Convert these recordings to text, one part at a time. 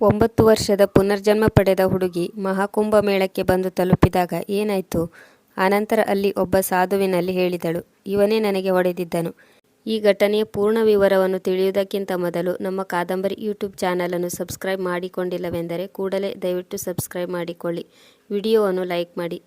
ಒಂಬತ್ತು ವರ್ಷದ ಪುನರ್ಜನ್ಮ ಪಡೆದ ಹುಡುಗಿ ಮಹಾಕುಂಭ ಮೇಳಕ್ಕೆ ಬಂದು ತಲುಪಿದಾಗ ಏನಾಯಿತು? ಆನಂತರ ಅಲ್ಲಿ ಒಬ್ಬ ಸಾಧುವಿನಲ್ಲಿ ಹೇಳಿದಳು, ಇವನೇ ನನಗೆ ಹೊಡೆದಿದ್ದನು. ಈ ಘಟನೆಯ ಪೂರ್ಣ ವಿವರವನ್ನು ತಿಳಿಯುವುದಕ್ಕಿಂತ ಮೊದಲು ನಮ್ಮ ಕಾದಂಬರಿ ಯೂಟ್ಯೂಬ್ ಚಾನಲನ್ನು ಸಬ್ಸ್ಕ್ರೈಬ್ ಮಾಡಿಕೊಂಡಿಲ್ಲವೆಂದರೆ ಕೂಡಲೇ ದಯವಿಟ್ಟು ಸಬ್ಸ್ಕ್ರೈಬ್ ಮಾಡಿಕೊಳ್ಳಿ. ವಿಡಿಯೋವನ್ನು ಲೈಕ್ ಮಾಡಿ.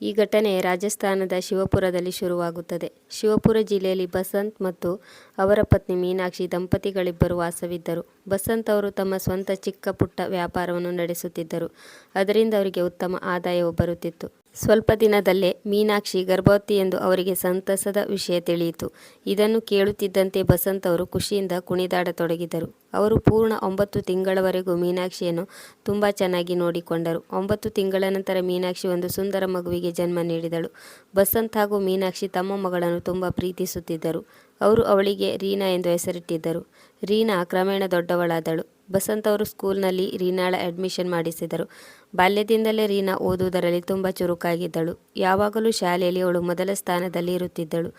ಈ ಘಟನೆ ರಾಜಸ್ಥಾನದ ಶಿವಪುರದಲ್ಲಿ ಶುರುವಾಗುತ್ತದೆ. ಶಿವಪುರ ಜಿಲ್ಲೆಯಲ್ಲಿ ಬಸಂತ್ ಮತ್ತು ಅವರ ಪತ್ನಿ ಮೀನಾಕ್ಷಿ ದಂಪತಿಗಳಿಬ್ಬರು ವಾಸವಿದ್ದರು. ಬಸಂತ್ ಅವರು ತಮ್ಮ ಸ್ವಂತ ಚಿಕ್ಕ ಪುಟ್ಟ ವ್ಯಾಪಾರವನ್ನು ನಡೆಸುತ್ತಿದ್ದರು. ಅದರಿಂದ ಅವರಿಗೆ ಉತ್ತಮ ಆದಾಯವು ಬರುತ್ತಿತ್ತು. ಸ್ವಲ್ಪ ದಿನದಲ್ಲೇ ಮೀನಾಕ್ಷಿ ಗರ್ಭವತಿ ಎಂದು ಅವರಿಗೆ ಸಂತಸದ ವಿಷಯ ತಿಳಿಯಿತು. ಇದನ್ನು ಕೇಳುತ್ತಿದ್ದಂತೆ ಬಸಂತ್ ಅವರು ಖುಷಿಯಿಂದ ಕುಣಿದಾಡತೊಡಗಿದರು. ಅವರು ಪೂರ್ಣ ಒಂಬತ್ತು ತಿಂಗಳವರೆಗೂ ಮೀನಾಕ್ಷಿಯನ್ನು ತುಂಬ ಚೆನ್ನಾಗಿ ನೋಡಿಕೊಂಡರು. ಒಂಬತ್ತು ತಿಂಗಳ ನಂತರ ಮೀನಾಕ್ಷಿ ಒಂದು ಸುಂದರ ಮಗುವಿಗೆ ಜನ್ಮ ನೀಡಿದಳು. ಬಸಂತ್ ಹಾಗೂ ಮೀನಾಕ್ಷಿ ತಮ್ಮ ಮಗಳನ್ನು ತುಂಬ ಪ್ರೀತಿಸುತ್ತಿದ್ದರು. ಅವರು ಅವಳಿಗೆ ರೀನಾ ಎಂದು ಹೆಸರಿಟ್ಟಿದ್ದರು. ರೀನಾ ಕ್ರಮೇಣ ದೊಡ್ಡವಳಾದಳು. ಬಸಂತ್ ಅವರು ಸ್ಕೂಲ್ನಲ್ಲಿ ರೀನಾಳ ಅಡ್ಮಿಷನ್ ಮಾಡಿಸಿದರು. ಬಾಲ್ಯದಿಂದಲೇ ರೀನಾ ಓದುವುದರಲ್ಲಿ ತುಂಬ ಚುರುಕಾಗಿದ್ದಳು. ಯಾವಾಗಲೂ ಶಾಲೆಯಲ್ಲಿ ಅವಳು ಮೊದಲ ಸ್ಥಾನದಲ್ಲಿ ಇರುತ್ತಿದ್ದಳು.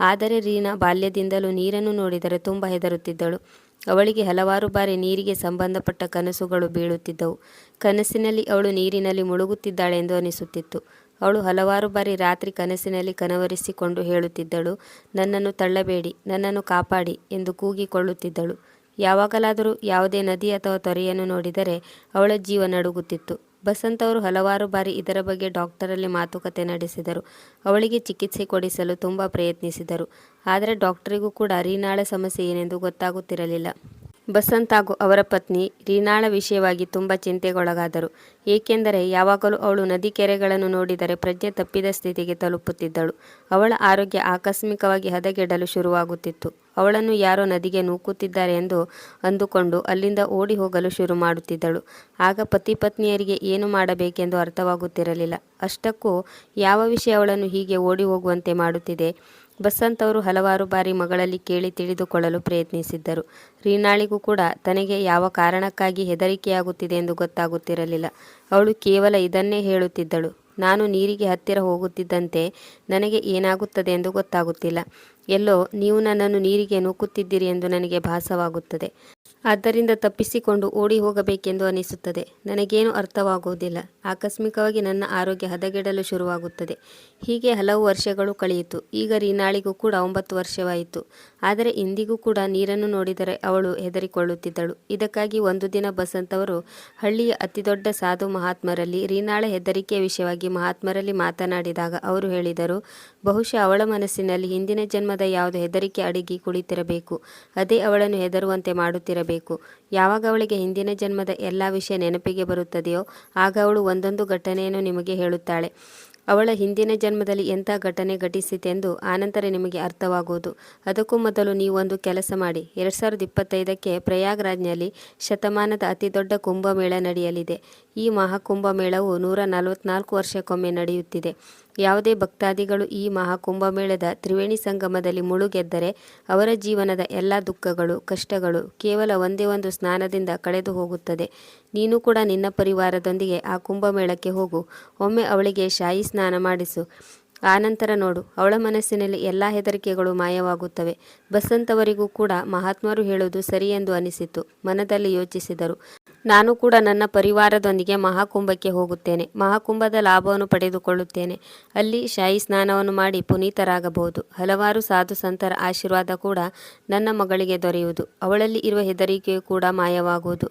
ಆದರೆ ರೀನಾ ಬಾಲ್ಯದಿಂದಲೂ ನೀರನ್ನು ನೋಡಿದರೆ ತುಂಬ ಹೆದರುತ್ತಿದ್ದಳು. ಅವಳಿಗೆ ಹಲವಾರು ಬಾರಿ ನೀರಿಗೆ ಸಂಬಂಧಪಟ್ಟ ಕನಸುಗಳು ಬೀಳುತ್ತಿದ್ದವು. ಕನಸಿನಲ್ಲಿ ಅವಳು ನೀರಿನಲ್ಲಿ ಮುಳುಗುತ್ತಿದ್ದಾಳೆ ಎಂದು ಅನಿಸುತ್ತಿತ್ತು. ಅವಳು ಹಲವಾರು ಬಾರಿ ರಾತ್ರಿ ಕನಸಿನಲ್ಲಿ ಕನವರಿಸಿಕೊಂಡು ಹೇಳುತ್ತಿದ್ದಳು, ನನ್ನನ್ನು ತಳ್ಳಬೇಡಿ, ನನ್ನನ್ನು ಕಾಪಾಡಿ ಎಂದು ಕೂಗಿಕೊಳ್ಳುತ್ತಿದ್ದಳು. ಯಾವಾಗಲಾದರೂ ಯಾವುದೇ ನದಿ ಅಥವಾ ತೊರೆಯನ್ನು ನೋಡಿದರೆ ಅವಳ ಜೀವ ನಡುಗುತ್ತಿತ್ತು. ಬಸಂತ್ ಅವರು ಹಲವಾರು ಬಾರಿ ಇದರ ಬಗ್ಗೆ ಡಾಕ್ಟರಲ್ಲಿ ಮಾತುಕತೆ ನಡೆಸಿದರು. ಅವಳಿಗೆ ಚಿಕಿತ್ಸೆ ಕೊಡಿಸಲು ತುಂಬ ಪ್ರಯತ್ನಿಸಿದರು. ಆದರೆ ಡಾಕ್ಟರಿಗೂ ಕೂಡ ರೀನಾಳ ಸಮಸ್ಯೆ ಏನೆಂದು ಗೊತ್ತಾಗುತ್ತಿರಲಿಲ್ಲ. ಬಸಂತ್ ಹಾಗೂ ಅವರ ಪತ್ನಿ ರೀನಾಳ ವಿಷಯವಾಗಿ ತುಂಬ ಚಿಂತೆಗೊಳಗಾದರು. ಏಕೆಂದರೆ ಯಾವಾಗಲೂ ಅವಳು ನದಿ ಕೆರೆಗಳನ್ನು ನೋಡಿದರೆ ಪ್ರಜ್ಞೆ ತಪ್ಪಿದ ಸ್ಥಿತಿಗೆ ತಲುಪುತ್ತಿದ್ದಳು. ಅವಳ ಆರೋಗ್ಯ ಆಕಸ್ಮಿಕವಾಗಿ ಹದಗೆಡಲು ಶುರುವಾಗುತ್ತಿತ್ತು. ಅವಳನ್ನು ಯಾರೋ ನದಿಗೆ ನೂಕುತ್ತಿದ್ದಾರೆ ಎಂದು ಅಂದುಕೊಂಡು ಅಲ್ಲಿಂದ ಓಡಿ ಹೋಗಲು ಶುರು ಮಾಡುತ್ತಿದ್ದಳು. ಆಗ ಪತಿ ಪತ್ನಿಯರಿಗೆ ಏನು ಮಾಡಬೇಕೆಂದು ಅರ್ಥವಾಗುತ್ತಿರಲಿಲ್ಲ. ಅಷ್ಟಕ್ಕೂ ಯಾವ ವಿಷಯ ಅವಳನ್ನು ಹೀಗೆ ಓಡಿ ಹೋಗುವಂತೆ ಮಾಡುತ್ತಿದೆ? ಬಸಂತ್ ಅವರು ಹಲವಾರು ಬಾರಿ ಮಗಳಲ್ಲಿ ಕೇಳಿ ತಿಳಿದುಕೊಳ್ಳಲು ಪ್ರಯತ್ನಿಸಿದ್ದರು. ರೀನಾಳಿಗೂ ಕೂಡ ತನಗೆ ಯಾವ ಕಾರಣಕ್ಕಾಗಿ ಹೆದರಿಕೆಯಾಗುತ್ತಿದೆ ಎಂದು ಗೊತ್ತಾಗುತ್ತಿರಲಿಲ್ಲ. ಅವಳು ಕೇವಲ ಇದನ್ನೇ ಹೇಳುತ್ತಿದ್ದಳು. ನಾನು ನೀರಿಗೆ ಹತ್ತಿರ ಹೋಗುತ್ತಿದ್ದಂತೆ ನನಗೆ ಏನಾಗುತ್ತದೆ ಎಂದು ಗೊತ್ತಾಗುತ್ತಿಲ್ಲ. ಎಲ್ಲೋ, ನೀವು ನನ್ನನ್ನು ನೀರಿಗೆ ನೂಕುತ್ತಿದ್ದೀರಿ ಎಂದು ನನಗೆ ಭಾಸವಾಗುತ್ತದೆ. ಆದ್ದರಿಂದ ತಪ್ಪಿಸಿಕೊಂಡು ಓಡಿ ಹೋಗಬೇಕೆಂದು ಅನಿಸುತ್ತದೆ. ನನಗೇನು ಅರ್ಥವಾಗುವುದಿಲ್ಲ. ಆಕಸ್ಮಿಕವಾಗಿ ನನ್ನ ಆರೋಗ್ಯ ಹದಗೆಡಲು ಶುರುವಾಗುತ್ತದೆ. ಹೀಗೆ ಹಲವು ವರ್ಷಗಳು ಕಳೆಯಿತು. ಈಗ ರೀನಾಳಿಗೂ ಕೂಡ ಒಂಬತ್ತು ವರ್ಷವಾಯಿತು. ಆದರೆ ಇಂದಿಗೂ ಕೂಡ ನೀರನ್ನು ನೋಡಿದರೆ ಅವಳು ಹೆದರಿಕೊಳ್ಳುತ್ತಿದ್ದಳು. ಇದಕ್ಕಾಗಿ ಒಂದು ದಿನ ಬಸಂತ್ ಅವರು ಹಳ್ಳಿಯ ಅತಿದೊಡ್ಡ ಸಾಧು ಮಹಾತ್ಮರಲ್ಲಿ, ರೀನಾಳ ಹೆದರಿಕೆಯ ವಿಷಯವಾಗಿ ಮಹಾತ್ಮರಲ್ಲಿ ಮಾತನಾಡಿದಾಗ ಅವರು ಹೇಳಿದರು, ಬಹುಶಃ ಅವಳ ಮನಸ್ಸಿನಲ್ಲಿ ಹಿಂದಿನ ಜನ್ಮದ ಯಾವುದೋ ಹೆದರಿಕೆ ಅಡಗಿ ಕುಳಿತಿರಬೇಕು. ಅದೇ ಅವಳನ್ನು ಹೆದರುವಂತೆ ಮಾಡುತ್ತಿರಬೇಕು. ಯಾವಾಗ ಅವಳಿಗೆ ಹಿಂದಿನ ಜನ್ಮದ ಎಲ್ಲ ವಿಷಯ ನೆನಪಿಗೆ ಬರುತ್ತದೆಯೋ, ಆಗ ಅವಳು ಒಂದೊಂದು ಘಟನೆಯನ್ನು ನಿಮಗೆ ಹೇಳುತ್ತಾಳೆ. ಅವಳ ಹಿಂದಿನ ಜನ್ಮದಲ್ಲಿ ಎಂಥ ಘಟನೆ ಘಟಿಸಿತೆಂದು ಆನಂತರ ನಿಮಗೆ ಅರ್ಥವಾಗುವುದು ಅದಕ್ಕೂ ಮೊದಲು ನೀವೊಂದು ಕೆಲಸ ಮಾಡಿ. ಎರಡು ಸಾವಿರದ ಇಪ್ಪತ್ತೈದಕ್ಕೆ ಪ್ರಯಾಗ್ರಾಜ್ನಲ್ಲಿ ಶತಮಾನದ ಅತಿದೊಡ್ಡ ಕುಂಭಮೇಳ ನಡೆಯಲಿದೆ. ಈ ಮಹಾಕುಂಭಮೇಳವು ನೂರ ನಲವತ್ನಾಲ್ಕು ವರ್ಷಕ್ಕೊಮ್ಮೆ ನಡೆಯುತ್ತಿದೆ. ಯಾವುದೇ ಭಕ್ತಾದಿಗಳು ಈ ಮಹಾಕುಂಭಮೇಳದ ತ್ರಿವೇಣಿ ಸಂಗಮದಲ್ಲಿ ಮುಳುಗೆದ್ದರೆ ಅವರ ಜೀವನದ ಎಲ್ಲ ದುಃಖಗಳು, ಕಷ್ಟಗಳು ಕೇವಲ ಒಂದೇ ಒಂದು ಸ್ನಾನದಿಂದ ಕಳೆದು ಹೋಗುತ್ತದೆ. ನೀನು ಕೂಡ ನಿನ್ನ ಪರಿವಾರದೊಂದಿಗೆ ಆ ಕುಂಭಮೇಳಕ್ಕೆ ಹೋಗು. ಒಮ್ಮೆ ಅವಳಿಗೆ ಶಾಹಿ ಸ್ನಾನ ಮಾಡಿಸು. ಆನಂತರ ನೋಡು, ಅವಳ ಮನಸ್ಸಿನಲ್ಲಿ ಎಲ್ಲ ಹೆದರಿಕೆಗಳು ಮಾಯವಾಗುತ್ತವೆ. ಬಸಂತವರಿಗೂ ಕೂಡ ಮಹಾತ್ಮರು ಹೇಳುವುದು ಸರಿ ಎಂದು ಅನಿಸಿತು. ಮನದಲ್ಲಿ ಯೋಚಿಸಿದರು. ನಾನು ಕೂಡ ನನ್ನ ಪರಿವಾರದೊಂದಿಗೆ ಮಹಾಕುಂಭಕ್ಕೆ ಹೋಗುತ್ತೇನೆ. ಮಹಾಕುಂಭದ ಲಾಭವನ್ನು ಪಡೆದುಕೊಳ್ಳುತ್ತೇನೆ. ಅಲ್ಲಿ ಶಾಹಿ ಸ್ನಾನವನ್ನು ಮಾಡಿ ಪುನೀತರಾಗಬಹುದು. ಹಲವಾರು ಸಾಧು ಸಂತರ ಆಶೀರ್ವಾದ ಕೂಡ ನನ್ನ ಮಗಳಿಗೆ ದೊರೆಯುವುದು. ಅವಳಲ್ಲಿ ಇರುವ ಹೆದರಿಕೆಯು ಕೂಡ ಮಾಯವಾಗುವುದು.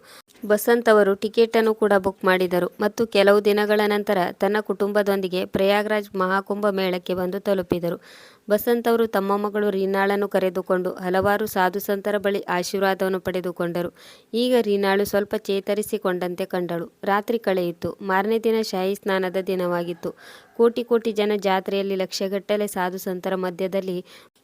ಬಸಂತ್ ಅವರು ಟಿಕೆಟನ್ನು ಕೂಡ ಬುಕ್ ಮಾಡಿದರು ಮತ್ತು ಕೆಲವು ದಿನಗಳ ನಂತರ ತನ್ನ ಕುಟುಂಬದೊಂದಿಗೆ ಪ್ರಯಾಗ್ರಾಜ್ ಮಹಾಕುಂಭ ಮೇಳಕ್ಕೆ ಬಂದು ತಲುಪಿದರು. ಬಸಂತ್ ಅವರು ತಮ್ಮ ಮಗಳು ರೀನಾಳನ್ನು ಕರೆದುಕೊಂಡು ಹಲವಾರು ಸಾಧು ಸಂತರ ಬಳಿ ಆಶೀರ್ವಾದವನ್ನು ಪಡೆದುಕೊಂಡರು. ಈಗ ರೀನಾಳು ಸ್ವಲ್ಪ ಚೇತರಿಸಿಕೊಂಡಂತೆ ಕಂಡಳು. ರಾತ್ರಿ ಕಳೆಯಿತು. ಮಾರನೇ ದಿನ ಶಾಹಿ ಸ್ನಾನದ ದಿನವಾಗಿತ್ತು. ಕೋಟಿ ಕೋಟಿ ಜನ ಜಾತ್ರೆಯಲ್ಲಿ ಲಕ್ಷಗಟ್ಟಲೆ ಸಾಧು ಸಂತರ ಮಧ್ಯದಲ್ಲಿ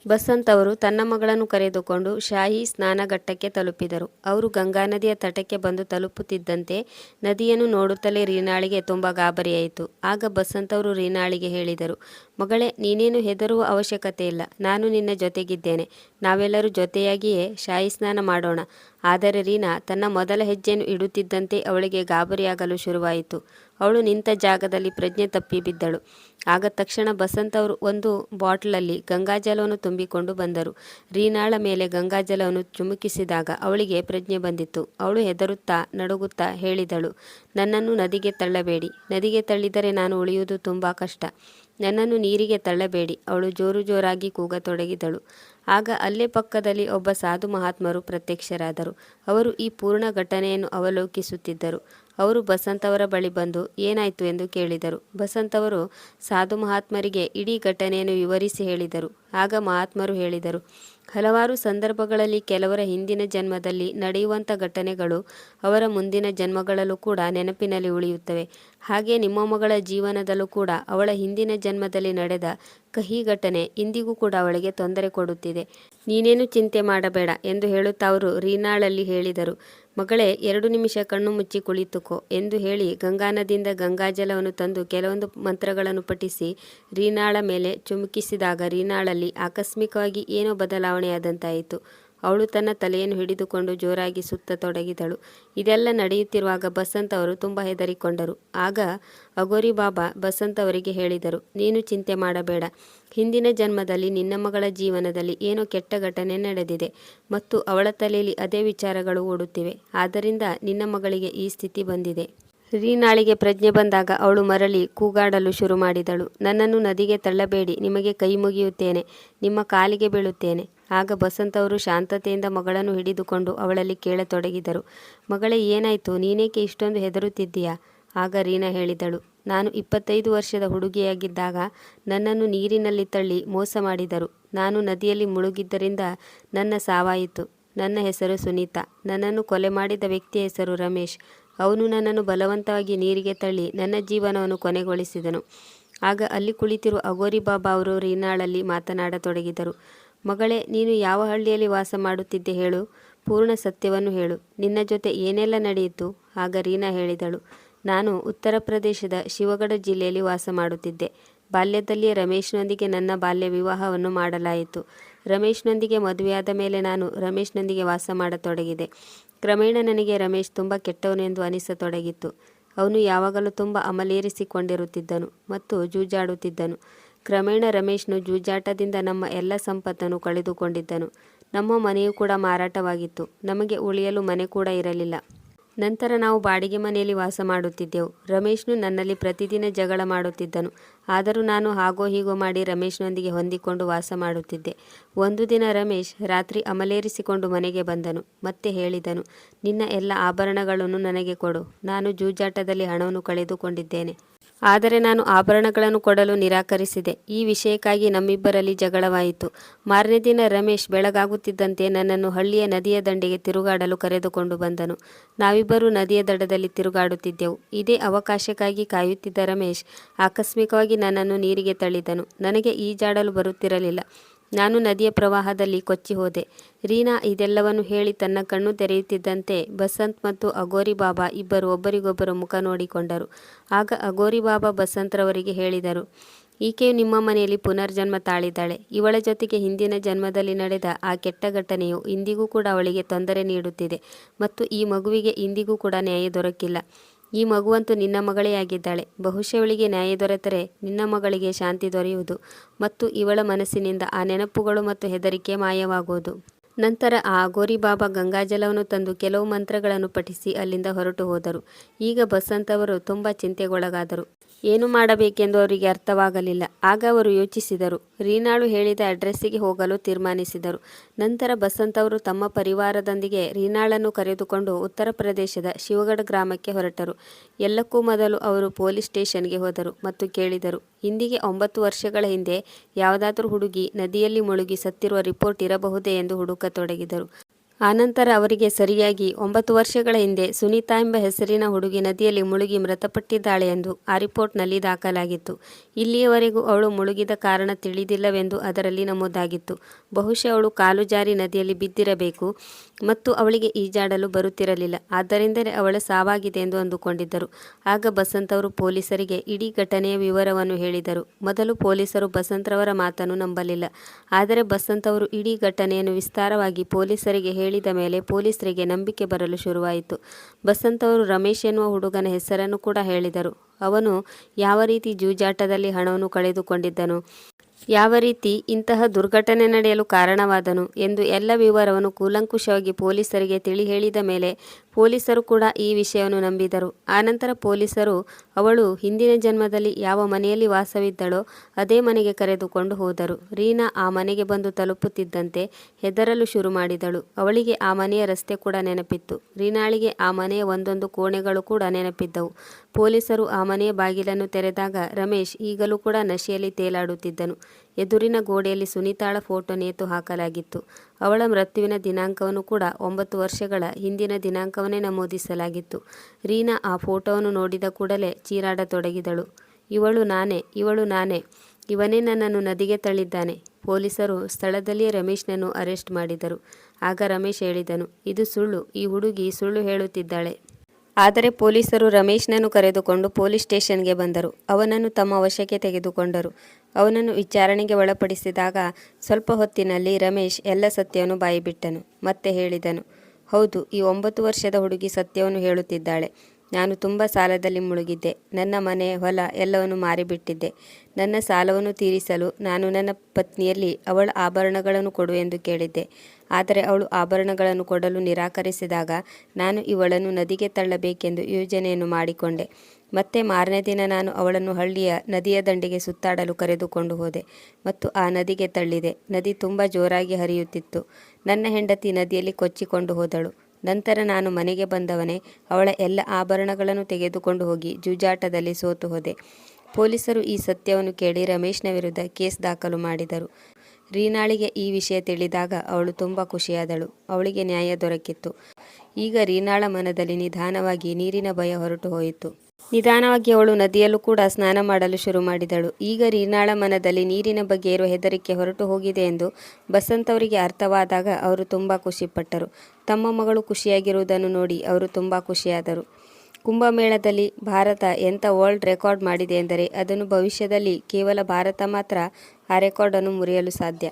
ಬಸಂತ್ ಅವರು ತನ್ನ ಮಗಳನ್ನು ಕರೆದುಕೊಂಡು ಶಾಹಿ ಸ್ನಾನಘಟ್ಟಕ್ಕೆ ತಲುಪಿದರು. ಅವರು ಗಂಗಾ ನದಿಯ ತಟಕ್ಕೆ ಬಂದು ತಲುಪುತ್ತಿದ್ದಂತೆ ನದಿಯನ್ನು ನೋಡುತ್ತಲೇ ರೀನಾಳಿಗೆ ತುಂಬ ಗಾಬರಿಯಾಯಿತು. ಆಗ ಬಸಂತ್ ಅವರು ರೀನಾಳಿಗೆ ಹೇಳಿದರು ಮಗಳೇ, ನೀನೇನು ಹೆದರುವ ಅವಶ್ಯಕತೆ ಇಲ್ಲ ನಾನು ನಿನ್ನ ಜೊತೆಗಿದ್ದೇನೆ. ನಾವೆಲ್ಲರೂ ಜೊತೆಯಾಗಿಯೇ ಶಾಹಿ ಸ್ನಾನ ಮಾಡೋಣ. ಆದರೆ ರೀನಾ, ತನ್ನ ಮೊದಲ ಹೆಜ್ಜೆಯನ್ನು ಇಡುತ್ತಿದ್ದಂತೆ ಅವಳಿಗೆ ಗಾಬರಿಯಾಗಲು ಶುರುವಾಯಿತು. ಅವಳು ನಿಂತ ಜಾಗದಲ್ಲಿ ಪ್ರಜ್ಞೆ ತಪ್ಪಿ ಬಿದ್ದಳು. ಆಗ ತಕ್ಷಣ ಬಸಂತ್ ಅವರು ಒಂದು ಬಾಟ್ಲಲ್ಲಿ ಗಂಗಾಜಲವನ್ನು ತುಂಬಿಕೊಂಡು ಬಂದರು. ರೀನಾಳ ಮೇಲೆ ಗಂಗಾಜಲವನ್ನು ಚುಮುಕಿಸಿದಾಗ ಅವಳಿಗೆ ಪ್ರಜ್ಞೆ ಬಂದಿತ್ತು. ಅವಳು ಹೆದರುತ್ತಾ ನಡುಗುತ್ತಾ ಹೇಳಿದಳು, ನನ್ನನ್ನು ನದಿಗೆ ತಳ್ಳಬೇಡಿ. ನದಿಗೆ ತಳ್ಳಿದರೆ ನಾನು ಉಳಿಯುವುದು ತುಂಬ ಕಷ್ಟ. ನನ್ನನ್ನು ನೀರಿಗೆ ತಳ್ಳಬೇಡಿ. ಅವಳು ಜೋರು ಜೋರಾಗಿ ಕೂಗತೊಡಗಿದಳು. ಆಗ ಅಲ್ಲೇ ಪಕ್ಕದಲ್ಲಿ ಒಬ್ಬ ಸಾಧು ಮಹಾತ್ಮರು ಪ್ರತ್ಯಕ್ಷರಾದರು. ಅವರು ಈ ಪೂರ್ಣ ಘಟನೆಯನ್ನು ಅವಲೋಕಿಸುತ್ತಿದ್ದರು. ಅವರು ಬಸಂತವರ ಬಳಿ ಬಂದು ಏನಾಯಿತು ಎಂದು ಕೇಳಿದರು. ಬಸಂತವರು ಸಾಧು ಮಹಾತ್ಮರಿಗೆ ಇಡೀ ಘಟನೆಯನ್ನು ವಿವರಿಸಿ ಹೇಳಿದರು. ಆಗ ಮಹಾತ್ಮರು ಹೇಳಿದರು ಹಲವಾರು ಸಂದರ್ಭಗಳಲ್ಲಿ ಕೆಲವರ ಹಿಂದಿನ ಜನ್ಮದಲ್ಲಿ ನಡೆಯುವಂಥ ಘಟನೆಗಳು ಅವರ ಮುಂದಿನ ಜನ್ಮಗಳಲ್ಲೂ ಕೂಡ ನೆನಪಿನಲ್ಲಿ ಉಳಿಯುತ್ತವೆ. ಹಾಗೆ ನಿಮ್ಮ ಮಗಳ ಜೀವನದಲ್ಲೂ ಕೂಡ ಅವಳ ಹಿಂದಿನ ಜನ್ಮದಲ್ಲಿ ನಡೆದ ಕಹಿ ಘಟನೆ ಇಂದಿಗೂ ಕೂಡ ಅವಳಿಗೆ ತೊಂದರೆ ಕೊಡುತ್ತಿದೆ. ನೀನೇನು ಚಿಂತೆ ಮಾಡಬೇಡ ಎಂದು ಹೇಳುತ್ತಾ ಅವರು ರೀನಾಳಲ್ಲಿ ಹೇಳಿದರು. ಮಗಳೇ, ಎರಡು ನಿಮಿಷ ಕಣ್ಣು ಮುಚ್ಚಿ ಕುಳಿತುಕೋ ಎಂದು ಹೇಳಿ ಗಂಗಾನದಿಂದ ಗಂಗಾಜಲವನ್ನು ತಂದು ಕೆಲವೊಂದು ಮಂತ್ರಗಳನ್ನು ಪಠಿಸಿ ರೀನಾಳ ಮೇಲೆ ಚುಮುಕಿಸಿದಾಗ ರೀನಾಳಲ್ಲಿ ಆಕಸ್ಮಿಕವಾಗಿ ಏನೋ ಬದಲಾವಣೆಯಾದಂತಾಯಿತು. ಅವಳು ತನ್ನ ತಲೆಯನ್ನು ಹಿಡಿದುಕೊಂಡು ಜೋರಾಗಿ ಸುತ್ತ ತೊಡಗಿದಳು. ಇದೆಲ್ಲ ನಡೆಯುತ್ತಿರುವಾಗ ಬಸಂತ್ ಅವರು ತುಂಬ ಹೆದರಿಕೊಂಡರು. ಆಗ ಅಗೋರಿ ಬಾಬಾ ಬಸಂತ್ ಅವರಿಗೆ ಹೇಳಿದರು, ನೀನು ಚಿಂತೆ ಮಾಡಬೇಡ. ಹಿಂದಿನ ಜನ್ಮದಲ್ಲಿ ನಿನ್ನ ಮಗಳ ಜೀವನದಲ್ಲಿ ಏನೋ ಕೆಟ್ಟ ಘಟನೆ ನಡೆದಿದೆ ಮತ್ತು ಅವಳ ತಲೆಯಲ್ಲಿ ಅದೇ ವಿಚಾರಗಳು ಓಡುತ್ತಿವೆ. ಆದ್ದರಿಂದ ನಿನ್ನ ಮಗಳಿಗೆ ಈ ಸ್ಥಿತಿ ಬಂದಿದೆ. ರೀನಾಳಿಗೆ ಪ್ರಜ್ಞೆ ಬಂದಾಗ ಅವಳು ಮರಳಿ ಕೂಗಾಡಲು ಶುರು ಮಾಡಿದಳು. ನನ್ನನ್ನು ನದಿಗೆ ತಳ್ಳಬೇಡಿ, ನಿಮಗೆ ಕೈ ಮುಗಿಯುತ್ತೇನೆ, ನಿಮ್ಮ ಕಾಲಿಗೆ ಬೀಳುತ್ತೇನೆ. ಆಗ ಬಸಂತ್ ಅವರು ಶಾಂತತೆಯಿಂದ ಮಗಳನ್ನು ಹಿಡಿದುಕೊಂಡು ಅವಳಲ್ಲಿ ಕೇಳತೊಡಗಿದರು. ಮಗಳೇ, ಏನಾಯಿತು? ನೀನೇಕೆ ಇಷ್ಟೊಂದು ಹೆದರುತ್ತಿದ್ದೀಯಾ? ಆಗ ರೀನಾ ಹೇಳಿದಳು. ನಾನು ಇಪ್ಪತ್ತೈದು ವರ್ಷದ ಹುಡುಗಿಯಾಗಿದ್ದಾಗ ನನ್ನನ್ನು ನೀರಿನಲ್ಲಿ ತಳ್ಳಿ ಮೋಸ ಮಾಡಿದರು. ನಾನು ನದಿಯಲ್ಲಿ ಮುಳುಗಿದ್ದರಿಂದ ನನ್ನ ಸಾವಾಯಿತು. ನನ್ನ ಹೆಸರು ಸುನೀತಾ. ನನ್ನನ್ನು ಕೊಲೆ ಮಾಡಿದ ವ್ಯಕ್ತಿಯ ಹೆಸರು ರಮೇಶ್. ಅವನು ನನ್ನನ್ನು ಬಲವಂತವಾಗಿ ನೀರಿಗೆ ತಳ್ಳಿ ನನ್ನ ಜೀವನವನ್ನು ಕೊನೆಗೊಳಿಸಿದನು. ಆಗ ಅಲ್ಲಿ ಕುಳಿತಿರುವ ಅಗೋರಿ ಬಾಬಾ ಅವರು ರೀನಾಳಲ್ಲಿ ಮಾತನಾಡತೊಡಗಿದರು. ಮಗಳೇ, ನೀನು ಯಾವ ಹಳ್ಳಿಯಲ್ಲಿ ವಾಸ ಮಾಡುತ್ತಿದ್ದೆ ಹೇಳು. ಪೂರ್ಣ ಸತ್ಯವನ್ನು ಹೇಳು. ನಿನ್ನ ಜೊತೆ ಏನೆಲ್ಲ ನಡೆಯಿತು? ಆಗ ರೀನಾ ಹೇಳಿದಳು. ನಾನು ಉತ್ತರ ಪ್ರದೇಶದ ಶಿವಗಡ ಜಿಲ್ಲೆಯಲ್ಲಿ ವಾಸ ಮಾಡುತ್ತಿದ್ದೆ. ಬಾಲ್ಯದಲ್ಲಿಯೇ ರಮೇಶ್ನೊಂದಿಗೆ ನನ್ನ ಬಾಲ್ಯ ವಿವಾಹವನ್ನು ಮಾಡಲಾಯಿತು. ರಮೇಶ್ನೊಂದಿಗೆ ಮದುವೆಯಾದ ಮೇಲೆ ನಾನು ರಮೇಶ್ನೊಂದಿಗೆ ವಾಸ ಮಾಡತೊಡಗಿದೆ ಕ್ರಮೇಣ ನನಗೆ ರಮೇಶ್ ತುಂಬ ಕೆಟ್ಟವನೆಂದು ಅನಿಸತೊಡಗಿತ್ತು. ಅವನು ಯಾವಾಗಲೂ ತುಂಬ ಅಮಲೇರಿಸಿಕೊಂಡಿರುತ್ತಿದ್ದನು ಮತ್ತು ಜೂಜಾಡುತ್ತಿದ್ದನು. ಕ್ರಮೇಣ ರಮೇಶ್ನು ಜೂಜಾಟದಿಂದ ನಮ್ಮ ಎಲ್ಲ ಸಂಪತ್ತನ್ನು ಕಳೆದುಕೊಂಡಿದ್ದನು. ನಮ್ಮ ಮನೆಯೂ ಕೂಡ ಮಾರಾಟವಾಗಿತ್ತು. ನಮಗೆ ಉಳಿಯಲು ಮನೆ ಕೂಡ ಇರಲಿಲ್ಲ. ನಂತರ ನಾವು ಬಾಡಿಗೆ ಮನೆಯಲ್ಲಿ ವಾಸ ಮಾಡುತ್ತಿದ್ದೆವು. ರಮೇಶ್ನು ನನ್ನಲ್ಲಿ ಪ್ರತಿದಿನ ಜಗಳ ಮಾಡುತ್ತಿದ್ದನು. ಆದರೂ ನಾನು ಹಾಗೋ ಹೀಗೋ ಮಾಡಿ ರಮೇಶ್ನೊಂದಿಗೆ ಹೊಂದಿಕೊಂಡು ವಾಸ ಮಾಡುತ್ತಿದ್ದೆ. ಒಂದು ದಿನ ರಮೇಶ್ ರಾತ್ರಿ ಅಮಲೇರಿಸಿಕೊಂಡು ಮನೆಗೆ ಬಂದನು. ಮತ್ತೆ ಹೇಳಿದನು, ನಿನ್ನ ಎಲ್ಲ ಆಭರಣಗಳನ್ನು ನನಗೆ ಕೊಡು. ನಾನು ಜೂಜಾಟದಲ್ಲಿ ಹಣವನ್ನು ಕಳೆದುಕೊಂಡಿದ್ದೇನೆ. ಆದರೆ ನಾನು ಆಭರಣಗಳನ್ನು ಕೊಡಲು ನಿರಾಕರಿಸಿದೆ. ಈ ವಿಷಯಕ್ಕಾಗಿ ನಮ್ಮಿಬ್ಬರಲ್ಲಿ ಜಗಳವಾಯಿತು. ಮಾರನೇ ದಿನ ರಮೇಶ್ ಬೆಳಗಾಗುತ್ತಿದ್ದಂತೆ ನನ್ನನ್ನು ಹಳ್ಳಿಯ ನದಿಯ ದಂಡೆಗೆ ತಿರುಗಾಡಲು ಕರೆದುಕೊಂಡು ಬಂದನು. ನಾವಿಬ್ಬರು ನದಿಯ ದಡದಲ್ಲಿ ತಿರುಗಾಡುತ್ತಿದ್ದೆವು. ಇದೇ ಅವಕಾಶಕ್ಕಾಗಿ ಕಾಯುತ್ತಿದ್ದ ರಮೇಶ್ ಆಕಸ್ಮಿಕವಾಗಿ ನನ್ನನ್ನು ನೀರಿಗೆ ತಳ್ಳಿದನು. ನನಗೆ ಈಜಾಡಲು ಬರುತ್ತಿರಲಿಲ್ಲ. ನಾನು ನದಿಯ ಪ್ರವಾಹದಲ್ಲಿ ಕೊಚ್ಚಿ ಹೋದೆ. ರೀನಾ ಇದೆಲ್ಲವನ್ನು ಹೇಳಿ ತನ್ನ ಕಣ್ಣು ತೆರೆಯುತ್ತಿದ್ದಂತೆ ಬಸಂತ್ ಮತ್ತು ಅಗೋರಿ ಬಾಬಾ ಇಬ್ಬರು ಒಬ್ಬರಿಗೊಬ್ಬರು ಮುಖ ನೋಡಿಕೊಂಡರು. ಆಗ ಅಗೋರಿ ಬಾಬಾ ಬಸಂತ್ರವರಿಗೆ ಹೇಳಿದರು, ಈಕೆಯು ನಿಮ್ಮ ಮನೆಯಲ್ಲಿ ಪುನರ್ಜನ್ಮ ತಾಳಿದ್ದಾಳೆ. ಇವಳ ಜೊತೆಗೆ ಹಿಂದಿನ ಜನ್ಮದಲ್ಲಿ ನಡೆದ ಆ ಕೆಟ್ಟ ಘಟನೆಯು ಇಂದಿಗೂ ಕೂಡ ಅವಳಿಗೆ ತೊಂದರೆ ನೀಡುತ್ತಿದೆ ಮತ್ತು ಈ ಮಗುವಿಗೆ ಇಂದಿಗೂ ಕೂಡ ನ್ಯಾಯ ದೊರಕಿಲ್ಲ. ಈ ಮಗುವಂತೂ ನಿನ್ನ ಮಗಳೇ ಆಗಿದ್ದಾಳೆ. ಬಹುಶಃ ಇವಳಿಗೆ ನ್ಯಾಯ ದೊರೆತರೆ, ನಿನ್ನ ಮಗಳಿಗೆ ಶಾಂತಿ ದೊರೆಯುವುದು ಮತ್ತು ಇವಳ ಮನಸ್ಸಿನಿಂದ ಆ ನೆನಪುಗಳು ಮತ್ತು ಹೆದರಿಕೆ ಮಾಯವಾಗುವುದು. ನಂತರ ಆ ಗೋರಿಬಾಬಾ ಗಂಗಾಜಲವನ್ನು ತಂದು ಕೆಲವು ಮಂತ್ರಗಳನ್ನು ಪಠಿಸಿ ಅಲ್ಲಿಂದ ಹೊರಟು ಹೋದರು. ಈಗ ಬಸಂತ್ ಅವರು ತುಂಬ ಚಿಂತೆಗೊಳಗಾದರು. ಏನು ಮಾಡಬೇಕೆಂದು ಅವರಿಗೆ ಅರ್ಥವಾಗಲಿಲ್ಲ. ಆಗ ಅವರು ಯೋಚಿಸಿದರು. ರೀನಾಳು ಹೇಳಿದ ಅಡ್ರೆಸ್ಸಿಗೆ ಹೋಗಲು ತೀರ್ಮಾನಿಸಿದರು. ನಂತರ ಬಸಂತ್ ಅವರು ತಮ್ಮ ಪರಿವಾರದೊಂದಿಗೆ ರೀನಾಳನ್ನು ಕರೆದುಕೊಂಡು ಉತ್ತರ ಪ್ರದೇಶದ ಶಿವಗಢ ಗ್ರಾಮಕ್ಕೆ ಹೊರಟರು. ಎಲ್ಲಕ್ಕೂ ಮೊದಲು ಅವರು ಪೊಲೀಸ್ ಸ್ಟೇಷನ್ಗೆ ಹೋದರು ಮತ್ತು ಕೇಳಿದರು, ಇಂದಿಗೆ ಒಂಬತ್ತು ವರ್ಷಗಳ ಹಿಂದೆ ಯಾವುದಾದರೂ ಹುಡುಗಿ ನದಿಯಲ್ಲಿ ಮುಳುಗಿ ಸತ್ತಿರುವ ರಿಪೋರ್ಟ್ ಇರಬಹುದೇ? ಎಂದು ಹುಡುಕತೊಡಗಿದರು. ಆನಂತರ ಅವರಿಗೆ ಸರಿಯಾಗಿ ಒಂಬತ್ತು ವರ್ಷಗಳ ಹಿಂದೆ ಸುನೀತಾ ಎಂಬ ಹೆಸರಿನ ಹುಡುಗಿ ನದಿಯಲ್ಲಿ ಮುಳುಗಿ ಮೃತಪಟ್ಟಿದ್ದಾಳೆ ಎಂದು ಆ ರಿಪೋರ್ಟ್ನಲ್ಲಿ ದಾಖಲಾಗಿತ್ತು. ಇಲ್ಲಿಯವರೆಗೂ ಅವಳು ಮುಳುಗಿದ ಕಾರಣ ತಿಳಿದಿಲ್ಲವೆಂದು ಅದರಲ್ಲಿ ನಮೂದಾಗಿತ್ತು. ಬಹುಶಃ ಅವಳು ಕಾಲು ಜಾರಿ ನದಿಯಲ್ಲಿ ಬಿದ್ದಿರಬೇಕು ಮತ್ತು ಅವಳಿಗೆ ಈಜಾಡಲು ಬರುತ್ತಿರಲಿಲ್ಲ. ಆದ್ದರಿಂದಲೇ ಅವಳ ಸಾವಾಗಿದೆ ಎಂದು ಅಂದುಕೊಂಡಿದ್ದರು. ಆಗ ಬಸಂತ್ ಅವರು ಪೊಲೀಸರಿಗೆ ಇಡೀ ಘಟನೆಯ ವಿವರವನ್ನು ಹೇಳಿದರು. ಮೊದಲು ಪೊಲೀಸರು ಬಸಂತ್ರವರ ಮಾತನ್ನು ನಂಬಲಿಲ್ಲ. ಆದರೆ ಬಸಂತ್ ಅವರು ಇಡೀ ಘಟನೆಯನ್ನು ವಿಸ್ತಾರವಾಗಿ ಪೊಲೀಸರಿಗೆ ಹೇಳಿ ಹೇಳಿದ ಮೇಲೆ ಪೊಲೀಸರಿಗೆ ನಂಬಿಕೆ ಬರಲು ಶುರುವಾಯಿತು. ಬಸಂತ್ ಅವರು ರಮೇಶ್ ಎನ್ನುವ ಹುಡುಗನ ಹೆಸರನ್ನು ಕೂಡ ಹೇಳಿದರು. ಅವನು ಯಾವ ರೀತಿ ಜೂಜಾಟದಲ್ಲಿ ಹಣವನ್ನು ಕಳೆದುಕೊಂಡಿದ್ದನು, ಯಾವ ರೀತಿ ಇಂತಹ ದುರ್ಘಟನೆ ನಡೆಯಲು ಕಾರಣವಾದನು ಎಂದು ಎಲ್ಲ ವಿವರವನ್ನು ಕೂಲಂಕುಷವಾಗಿ ಪೊಲೀಸರಿಗೆ ತಿಳಿ ಹೇಳಿದ ಮೇಲೆ ಪೊಲೀಸರು ಕೂಡ ಈ ವಿಷಯವನ್ನು ನಂಬಿದರು. ಆನಂತರ ಪೊಲೀಸರು, ಅವಳು ಹಿಂದಿನ ಜನ್ಮದಲ್ಲಿ ಯಾವ ಮನೆಯಲ್ಲಿ ವಾಸವಿದ್ದಳೋ ಅದೇ ಮನೆಗೆ ಕರೆದುಕೊಂಡು ಹೋದರು. ರೀನಾ ಆ ಮನೆಗೆ ಬಂದು ತಲುಪುತ್ತಿದ್ದಂತೆ ಹೆದರಲು ಶುರು ಮಾಡಿದಳು. ಅವಳಿಗೆ ಆ ಮನೆಯ ರಸ್ತೆ ಕೂಡ ನೆನಪಿತ್ತು. ರೀನಾಳಿಗೆ ಆ ಮನೆಯ ಒಂದೊಂದು ಕೋಣೆಗಳು ಕೂಡ ನೆನಪಿದ್ದವು. ಪೊಲೀಸರು ಆ ಮನೆಯ ಬಾಗಿಲನ್ನು ತೆರೆದಾಗ ರಮೇಶ್ ಈಗಲೂ ಕೂಡ ನಶೆಯಲ್ಲಿ ತೇಲಾಡುತ್ತಿದ್ದನು. ಎದುರಿನ ಗೋಡೆಯಲ್ಲಿ ಸುನೀತಾಳ ಫೋಟೋ ನೇತು ಹಾಕಲಾಗಿತ್ತು. ಅವಳ ಮೃತ್ಯುವಿನ ದಿನಾಂಕವನ್ನು ಕೂಡ ಒಂಬತ್ತು ವರ್ಷಗಳ ಹಿಂದಿನ ದಿನಾಂಕವನ್ನೇ ನಮೂದಿಸಲಾಗಿತ್ತು. ರೀನಾ ಆ ಫೋಟೋವನ್ನು ನೋಡಿದ ಕೂಡಲೇ ಚೀರಾಡತೊಡಗಿದಳು. ಇವಳು ನಾನೇ ಇವಳು ನಾನೇ, ಇವನೇ ನನ್ನನ್ನು ನದಿಗೆ ತಳ್ಳಿದ್ದಾನೆ. ಪೊಲೀಸರು ಸ್ಥಳದಲ್ಲಿಯೇ ರಮೇಶ್ನನ್ನು ಅರೆಸ್ಟ್ ಮಾಡಿದರು. ಆಗ ರಮೇಶ್ ಹೇಳಿದನು, ಇದು ಸುಳ್ಳು, ಈ ಹುಡುಗಿ ಸುಳ್ಳು ಹೇಳುತ್ತಿದ್ದಾಳೆ. ಆದರೆ ಪೊಲೀಸರು ರಮೇಶ್ನನ್ನು ಕರೆದುಕೊಂಡು ಪೊಲೀಸ್ ಸ್ಟೇಷನ್ಗೆ ಬಂದರು. ಅವನನ್ನು ತಮ್ಮ ವಶಕ್ಕೆ ತೆಗೆದುಕೊಂಡರು. ಅವನನ್ನು ವಿಚಾರಣೆಗೆ ಒಳಪಡಿಸಿದಾಗ ಸ್ವಲ್ಪ ಹೊತ್ತಿನಲ್ಲಿ ರಮೇಶ್ ಎಲ್ಲ ಸತ್ಯವನ್ನು ಬಾಯಿಬಿಟ್ಟನು. ಮತ್ತೆ ಹೇಳಿದನು, ಹೌದು, ಈ ಒಂಬತ್ತು ವರ್ಷದ ಹುಡುಗಿ ಸತ್ಯವನ್ನು ಹೇಳುತ್ತಿದ್ದಾಳೆ. ನಾನು ತುಂಬ ಸಾಲದಲ್ಲಿ ಮುಳುಗಿದ್ದೆ. ನನ್ನ ಮನೆ, ಹೊಲ ಎಲ್ಲವನ್ನು ಮಾರಿಬಿಟ್ಟಿದ್ದೆ. ನನ್ನ ಸಾಲವನ್ನು ತೀರಿಸಲು ನಾನು ನನ್ನ ಪತ್ನಿಯಲ್ಲಿ ಅವಳ ಆಭರಣಗಳನ್ನು ಕೊಡು ಎಂದು ಕೇಳಿದ್ದೆ. ಆದರೆ ಅವಳು ಆಭರಣಗಳನ್ನು ಕೊಡಲು ನಿರಾಕರಿಸಿದಾಗ ನಾನು ಇವಳನ್ನು ನದಿಗೆ ತಳ್ಳಬೇಕೆಂದು ಯೋಜನೆಯನ್ನು ಮಾಡಿಕೊಂಡೆ. ಮತ್ತೆ ಮಾರನೇ ದಿನ ನಾನು ಅವಳನ್ನು ಹಳ್ಳಿಯ ನದಿಯ ದಂಡೆಗೆ ಸುತ್ತಾಡಲು ಕರೆದುಕೊಂಡು ಹೋದೆ ಮತ್ತು ಆ ನದಿಗೆ ತಳ್ಳಿದೆ. ನದಿ ತುಂಬ ಜೋರಾಗಿ ಹರಿಯುತ್ತಿತ್ತು. ನನ್ನ ಹೆಂಡತಿ ನದಿಯಲ್ಲಿ ಕೊಚ್ಚಿಕೊಂಡು ಹೋದಳು. ನಂತರ ನಾನು ಮನೆಗೆ ಬಂದವನೇ, ಅವಳ ಎಲ್ಲ ಆಭರಣಗಳನ್ನು ತೆಗೆದುಕೊಂಡು ಹೋಗಿ ಜೂಜಾಟದಲ್ಲಿ ಸೋತು ಹೋದೆ. ಪೊಲೀಸರು ಈ ಸತ್ಯವನ್ನು ಕೇಳಿ ರಮೇಶ್ನ ವಿರುದ್ಧ ಕೇಸ್ ದಾಖಲು ಮಾಡಿದರು. ರೀನಾಳಿಗೆ ಈ ವಿಷಯ ತಿಳಿದಾಗ ಅವಳು ತುಂಬ ಖುಷಿಯಾದಳು. ಅವಳಿಗೆ ನ್ಯಾಯ ದೊರಕಿತ್ತು. ಈಗ ರೀನಾಳ ಮನದಲ್ಲಿ ನಿಧಾನವಾಗಿ ನೀರಿನ ಭಯ ಹೊರಟು ಹೋಯಿತು. ನಿಧಾನವಾಗಿ ಅವಳು ನದಿಯಲ್ಲೂ ಕೂಡ ಸ್ನಾನ ಮಾಡಲು ಶುರು ಮಾಡಿದಳು. ಈಗ ರೀನಾಳ ಮನದಲ್ಲಿ ನೀರಿನ ಬಗ್ಗೆ ಇರುವ ಹೆದರಿಕೆ ಹೊರಟು ಹೋಗಿದೆ ಎಂದು ಬಸಂತ್ ಅವರಿಗೆ ಅರ್ಥವಾದಾಗ ಅವರು ತುಂಬ ಖುಷಿಪಟ್ಟರು. ತಮ್ಮ ಮಗಳು ಖುಷಿಯಾಗಿರುವುದನ್ನು ನೋಡಿ ಅವರು ತುಂಬ ಖುಷಿಯಾದರು. ಕುಂಭಮೇಳದಲ್ಲಿ ಭಾರತ ಎಂಥ ವರ್ಲ್ಡ್ ರೆಕಾರ್ಡ್ ಮಾಡಿದೆ ಎಂದರೆ ಅದನ್ನು ಭವಿಷ್ಯದಲ್ಲಿ ಕೇವಲ ಭಾರತ ಮಾತ್ರ ಆ ರೆಕಾರ್ಡನ್ನು ಮುರಿಯಲು ಸಾಧ್ಯ.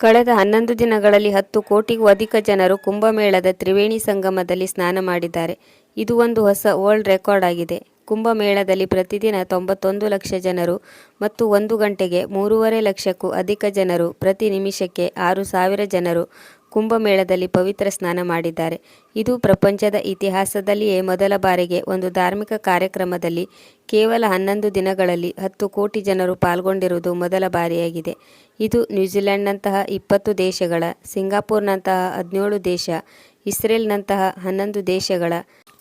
ಕಳೆದ ಹನ್ನೊಂದು ದಿನಗಳಲ್ಲಿ ಹತ್ತು ಕೋಟಿಗೂ ಅಧಿಕ ಜನರು ಕುಂಭಮೇಳದ ತ್ರಿವೇಣಿ ಸಂಗಮದಲ್ಲಿ ಸ್ನಾನ ಮಾಡಿದ್ದಾರೆ. ಇದು ಒಂದು ಹೊಸ ವರ್ಲ್ಡ್ ರೆಕಾರ್ಡ್ ಆಗಿದೆ. ಕುಂಭಮೇಳದಲ್ಲಿ ಪ್ರತಿದಿನ ತೊಂಬತ್ತೊಂದು ಲಕ್ಷ ಜನರು ಮತ್ತು ಒಂದು ಗಂಟೆಗೆ ಮೂರುವರೆ ಲಕ್ಷಕ್ಕೂ ಅಧಿಕ ಜನರು, ಪ್ರತಿ ನಿಮಿಷಕ್ಕೆ ಆರು ಸಾವಿರ ಜನರು ಕುಂಭಮೇಳದಲ್ಲಿ ಪವಿತ್ರ ಸ್ನಾನ ಮಾಡಿದ್ದಾರೆ. ಇದು ಪ್ರಪಂಚದ ಇತಿಹಾಸದಲ್ಲಿಯೇ ಮೊದಲ ಬಾರಿಗೆ ಒಂದು ಧಾರ್ಮಿಕ ಕಾರ್ಯಕ್ರಮದಲ್ಲಿ ಕೇವಲ ಹನ್ನೊಂದು ದಿನಗಳಲ್ಲಿ ಹತ್ತು ಕೋಟಿ ಜನರು ಪಾಲ್ಗೊಂಡಿರುವುದು ಮೊದಲ ಬಾರಿಯಾಗಿದೆ. ಇದು ನ್ಯೂಜಿಲೆಂಡ್ನಂತಹ ಇಪ್ಪತ್ತು ದೇಶಗಳ, ಸಿಂಗಾಪುರ್ನಂತಹ ಹದಿನೇಳು ದೇಶ, ಇಸ್ರೇಲ್ನಂತಹ ಹನ್ನೊಂದು ದೇಶಗಳ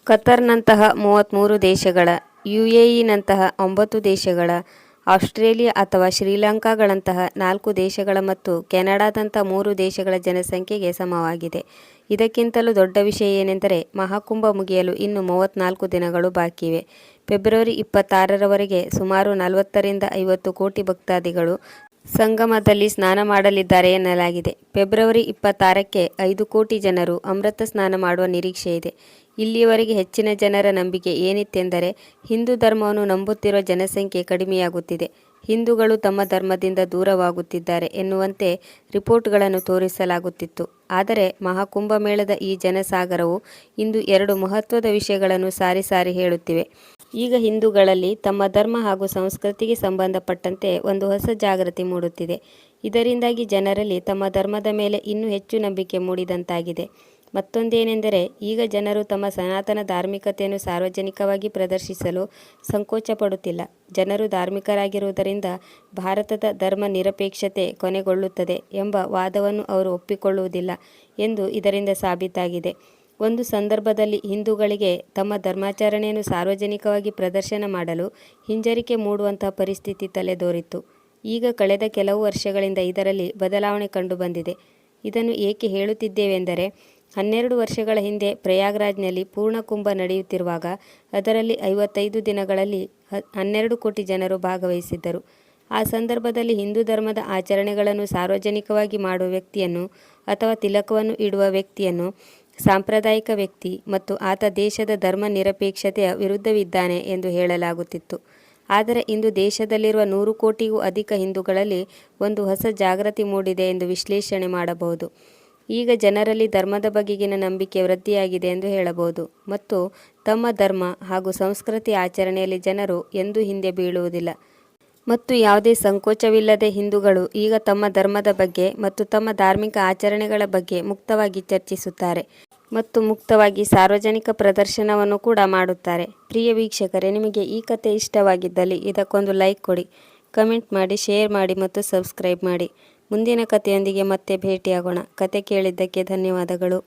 ಕತರ್ನಂತಹ ಮೂವತ್ತ್ಮೂರು ದೇಶಗಳ ಯು ಎ ಇನಂತಹ ಒಂಬತ್ತು ದೇಶಗಳ, ಆಸ್ಟ್ರೇಲಿಯಾ ಅಥವಾ ಶ್ರೀಲಂಕಾಗಳಂತಹ ನಾಲ್ಕು ದೇಶಗಳ ಮತ್ತು ಕೆನಡಾದಂಥ ಮೂರು ದೇಶಗಳ ಜನಸಂಖ್ಯೆಗೆ ಸಮವಾಗಿದೆ. ಇದಕ್ಕಿಂತಲೂ ದೊಡ್ಡ ವಿಷಯ ಏನೆಂದರೆ ಮಹಾಕುಂಭ ಮುಗಿಯಲು ಇನ್ನು ಮೂವತ್ತ್ನಾಲ್ಕು ದಿನಗಳು ಬಾಕಿವೆ. ಫೆಬ್ರವರಿ ಇಪ್ಪತ್ತಾರರವರೆಗೆ ಸುಮಾರು ನಲವತ್ತರಿಂದ ಐವತ್ತು ಕೋಟಿ ಭಕ್ತಾದಿಗಳು ಸಂಗಮದಲ್ಲಿ ಸ್ನಾನ ಮಾಡಲಿದ್ದಾರೆ ಎನ್ನಲಾಗಿದೆ. ಫೆಬ್ರವರಿ ಇಪ್ಪತ್ತಾರಕ್ಕೆ ಐದು ಕೋಟಿ ಜನರು ಅಮೃತ ಸ್ನಾನ ಮಾಡುವ ನಿರೀಕ್ಷೆ ಇದೆ ಇಲ್ಲಿಯವರೆಗೆ ಹೆಚ್ಚಿನ ಜನರ ನಂಬಿಕೆ ಏನಿತ್ತೆಂದರೆ ಹಿಂದೂ ಧರ್ಮವನ್ನು ನಂಬುತ್ತಿರುವ ಜನಸಂಖ್ಯೆ ಕಡಿಮೆಯಾಗುತ್ತಿದೆ. ಹಿಂದೂಗಳು ತಮ್ಮ ಧರ್ಮದಿಂದ ದೂರವಾಗುತ್ತಿದ್ದಾರೆ ಎನ್ನುವಂತೆ ರಿಪೋರ್ಟ್ಗಳನ್ನು ತೋರಿಸಲಾಗುತ್ತಿತ್ತು. ಆದರೆ ಮಹಾಕುಂಭಮೇಳದ ಈ ಜನಸಾಗರವು ಇಂದು ಎರಡು ಮಹತ್ವದ ವಿಷಯಗಳನ್ನು ಸಾರಿ ಸಾರಿ ಹೇಳುತ್ತಿವೆ. ಈಗ ಹಿಂದೂಗಳಲ್ಲಿ ತಮ್ಮ ಧರ್ಮ ಹಾಗೂ ಸಂಸ್ಕೃತಿಗೆ ಸಂಬಂಧಪಟ್ಟಂತೆ ಒಂದು ಹೊಸ ಜಾಗೃತಿ ಮೂಡುತ್ತಿದೆ. ಇದರಿಂದಾಗಿ ಜನರಲ್ಲಿ ತಮ್ಮ ಧರ್ಮದ ಮೇಲೆ ಇನ್ನೂ ಹೆಚ್ಚು ನಂಬಿಕೆ ಮೂಡಿದಂತಾಗಿದೆ. ಮತ್ತೊಂದೇನೆಂದರೆ, ಈಗ ಜನರು ತಮ್ಮ ಸನಾತನ ಧಾರ್ಮಿಕತೆಯನ್ನು ಸಾರ್ವಜನಿಕವಾಗಿ ಪ್ರದರ್ಶಿಸಲು ಸಂಕೋಚ ಪಡುತ್ತಿಲ್ಲ ಜನರು ಧಾರ್ಮಿಕರಾಗಿರುವುದರಿಂದ ಭಾರತದ ಧರ್ಮ ನಿರಪೇಕ್ಷತೆ ಕೊನೆಗೊಳ್ಳುತ್ತದೆ ಎಂಬ ವಾದವನ್ನು ಅವರು ಒಪ್ಪಿಕೊಳ್ಳುವುದಿಲ್ಲ ಎಂದು ಇದರಿಂದ ಸಾಬೀತಾಗಿದೆ. ಒಂದು ಸಂದರ್ಭದಲ್ಲಿ ಹಿಂದೂಗಳಿಗೆ ತಮ್ಮ ಧರ್ಮಾಚರಣೆಯನ್ನು ಸಾರ್ವಜನಿಕವಾಗಿ ಪ್ರದರ್ಶನ ಮಾಡಲು ಹಿಂಜರಿಕೆ ಮೂಡುವಂತಹ ಪರಿಸ್ಥಿತಿ ತಲೆದೋರಿತ್ತು. ಈಗ ಕಳೆದ ಕೆಲವು ವರ್ಷಗಳಿಂದ ಇದರಲ್ಲಿ ಬದಲಾವಣೆ ಕಂಡುಬಂದಿದೆ. ಇದನ್ನು ಏಕೆ ಹೇಳುತ್ತಿದ್ದೇವೆಂದರೆ ಹನ್ನೆರಡು ವರ್ಷಗಳ ಹಿಂದೆ ಪ್ರಯಾಗ್ರಾಜ್ನಲ್ಲಿ ಪೂರ್ಣಕುಂಭ ನಡೆಯುತ್ತಿರುವಾಗ, ಅದರಲ್ಲಿ ಐವತ್ತೈದು ದಿನಗಳಲ್ಲಿ ಹನ್ನೆರಡು ಕೋಟಿ ಜನರು ಭಾಗವಹಿಸಿದ್ದರು. ಆ ಸಂದರ್ಭದಲ್ಲಿ ಹಿಂದೂ ಧರ್ಮದ ಆಚರಣೆಗಳನ್ನು ಸಾರ್ವಜನಿಕವಾಗಿ ಮಾಡುವ ವ್ಯಕ್ತಿಯನ್ನು ಅಥವಾ ತಿಲಕವನ್ನು ಇಡುವ ವ್ಯಕ್ತಿಯನ್ನು, ಸಾಂಪ್ರದಾಯಿಕ ವ್ಯಕ್ತಿ ಮತ್ತು ಆತ ದೇಶದ ಧರ್ಮ ನಿರಪೇಕ್ಷತೆಯ ವಿರುದ್ಧವಿದ್ದಾನೆ ಎಂದು ಹೇಳಲಾಗುತ್ತಿತ್ತು. ಆದರೆ ಇಂದು ದೇಶದಲ್ಲಿರುವ ನೂರು ಕೋಟಿಗೂ ಅಧಿಕ ಹಿಂದೂಗಳಲ್ಲಿ ಒಂದು ಹೊಸ ಜಾಗೃತಿ ಮೂಡಿದೆ ಎಂದು ವಿಶ್ಲೇಷಣೆ ಮಾಡಬಹುದು. ಈಗ ಜನರಲ್ಲಿ ಧರ್ಮದ ಬಗೆಗಿನ ನಂಬಿಕೆ ವೃದ್ಧಿಯಾಗಿದೆ ಎಂದು ಹೇಳಬಹುದು. ಮತ್ತು ತಮ್ಮ ಧರ್ಮ ಹಾಗೂ ಸಂಸ್ಕೃತಿ ಆಚರಣೆಯಲ್ಲಿ ಜನರು ಎಂದೂ ಹಿಂದೆ ಬೀಳುವುದಿಲ್ಲ. ಮತ್ತು ಯಾವುದೇ ಸಂಕೋಚವಿಲ್ಲದೆ ಹಿಂದೂಗಳು ಈಗ ತಮ್ಮ ಧರ್ಮದ ಬಗ್ಗೆ ಮತ್ತು ತಮ್ಮ ಧಾರ್ಮಿಕ ಆಚರಣೆಗಳ ಬಗ್ಗೆ ಮುಕ್ತವಾಗಿ ಚರ್ಚಿಸುತ್ತಾರೆ. ಮತ್ತು ಮುಕ್ತವಾಗಿ ಸಾರ್ವಜನಿಕ ಪ್ರದರ್ಶನವನ್ನು ಕೂಡ ಮಾಡುತ್ತಾರೆ. ಪ್ರಿಯ ವೀಕ್ಷಕರೇ, ನಿಮಗೆ ಈ ಕತೆ ಇಷ್ಟವಾಗಿದ್ದಲ್ಲಿ ಇದಕ್ಕೊಂದು ಲೈಕ್ ಕೊಡಿ, ಕಮೆಂಟ್ ಮಾಡಿ, ಶೇರ್ ಮಾಡಿ ಮತ್ತು ಸಬ್ಸ್ಕ್ರೈಬ್ ಮಾಡಿ. ಮುಂದಿನ ಕಥೆಯೊಂದಿಗೆ ಮತ್ತೆ ಭೇಟಿಯಾಗೋಣ. ಕತೆ ಕೇಳಿದ್ದಕ್ಕೆ ಧನ್ಯವಾದಗಳು.